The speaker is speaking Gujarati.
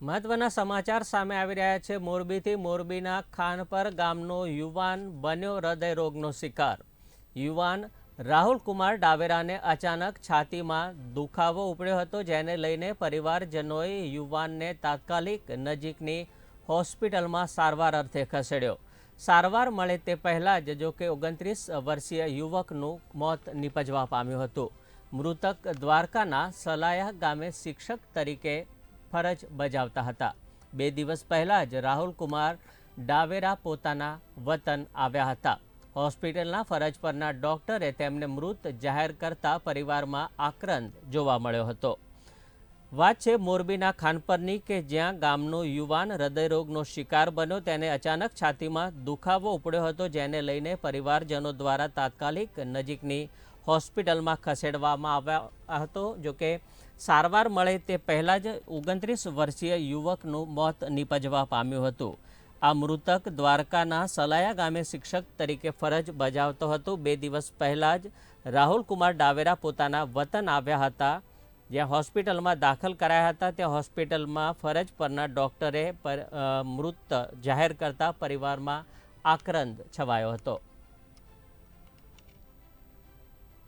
મહત્વના સમાચાર સામે આવી રહ્યા છે. મોરબીથી મોરબીના ખાનપર ગામનો યુવાન બન્યો હૃદયરોગનો શિકાર. યુવાન રાહુલ કુમાર ડાવેરાને અચાનક છાતીમાં દુખાવો ઉપડ્યો હતો, જેને લઈને પરિવારજનોએ યુવાનને તાત્કાલિક નજીકની હોસ્પિટલમાં સારવાર અર્થે ખસેડ્યો. સારવાર મળે તે પહેલાં જ જો કે ઓગણત્રીસ વર્ષીય યુવકનું મોત નીપજવા પામ્યું હતું. મૃતક દ્વારકાના સલાયા ગામે શિક્ષક તરીકે ફરજ બજાવતા હતા. બે દિવસ પહેલાં જ રાહુલ કુમાર ડાવેરા પોતાના વતન આવ્યા હતા. હોસ્પિટલના ફરજ પરના ડોક્ટરે તેમને મૃત જાહેર કરતા પરિવારમાં આક્રંદ જોવા મળ્યો હતો. વાત છે મોરબીના ખાનપરની કે જ્યાં ગામનો યુવાન હૃદયરોગનો શિકાર બન્યો તેને અચાનક છાતીમાં દુખાવો ઉપડ્યો હતો, જેને લઈને પરિવારજનો દ્વારા તાત્કાલિક નજીકની હોસ્પિટલમાં ખસેડવામાં આવ્યા હતો. જોકે સારવાર મળે તે પહેલાં જ ઓગણત્રીસ વર્ષીય યુવકનું મોત નીપજવા પામ્યું હતું. આ મૃતક દ્વારકાના સલાયા ગામે શિક્ષક તરીકે ફરજ બજાવતો હતો. બે દિવસ પહેલાં જ રાહુલ કુમાર ડાવેરા પોતાના વતન આવ્યા હતા. જ્યાં હોસ્પિટલમાં દાખલ કરાયા હતા. ત્યાં હોસ્પિટલમાં ફરજ પરના ડૉક્ટરે પર મૃત જાહેર કરતા પરિવારમાં આક્રંદ છવાયો હતો.